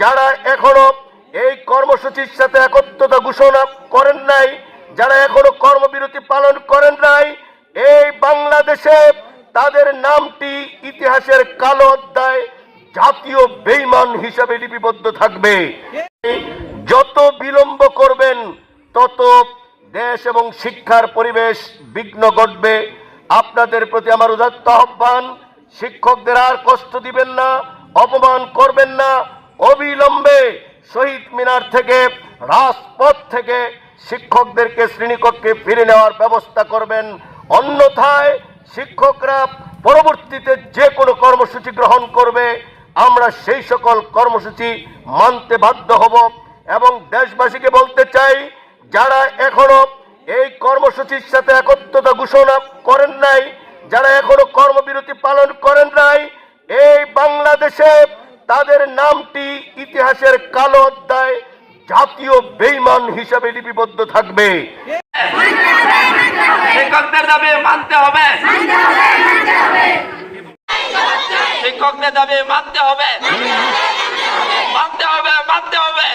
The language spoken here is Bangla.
যারা এখনও এই কর্মসূচির সাথে একত্রতা ঘোষণা করেন নাই, যারা এখনও কর্মবিরতি পালন করেন নাই, এই বাংলাদেশে তাদের নামটি ইতিহাসের কালো অধ্যায় জাতীয় বেইমান হিসাবে লিপিবদ্ধ থাকবে। যত বিলম্ব করবেন, তত দেশ এবং শিক্ষার পরিবেশ বিঘ্ন ঘটবে। আপনাদের প্রতি আমার উদাত্ত আহ্বান, শিক্ষকদের আর কষ্ট দিবেন না, অপমান করবেন না অবিলম্বে শহীদ মিনার থেকে, রাজপথ থেকে শিক্ষকদেরকে শ্রেণীকক্ষে ফিরে নেওয়ার ব্যবস্থা করবেন। অন্যথায় শিক্ষকরা পরবর্তীতে যে কোনো কর্মসূচি গ্রহণ করবে। আমরা সেই সকল কর্মসূচি মানতে বাধ্য হব এবং দেশবাসীকে বলতে চাই, যারা এখনও এই কর্মসূচির সাথে একত্রতা ঘোষণা করেন নাই, যারা এখনও কর্মবিরতি পালন করেন নাই, এই বাংলাদেশে তাদের নামটি ইতিহাসের কালো অধ্যায় জাতীয় বেইমান হিসাবে লিপিবদ্ধ থাকবে। শিক্ষকদের দাবি মানতে হবে। শিক্ষকদের দাবি মানতে হবে। মানতে হবে মানতে হবে।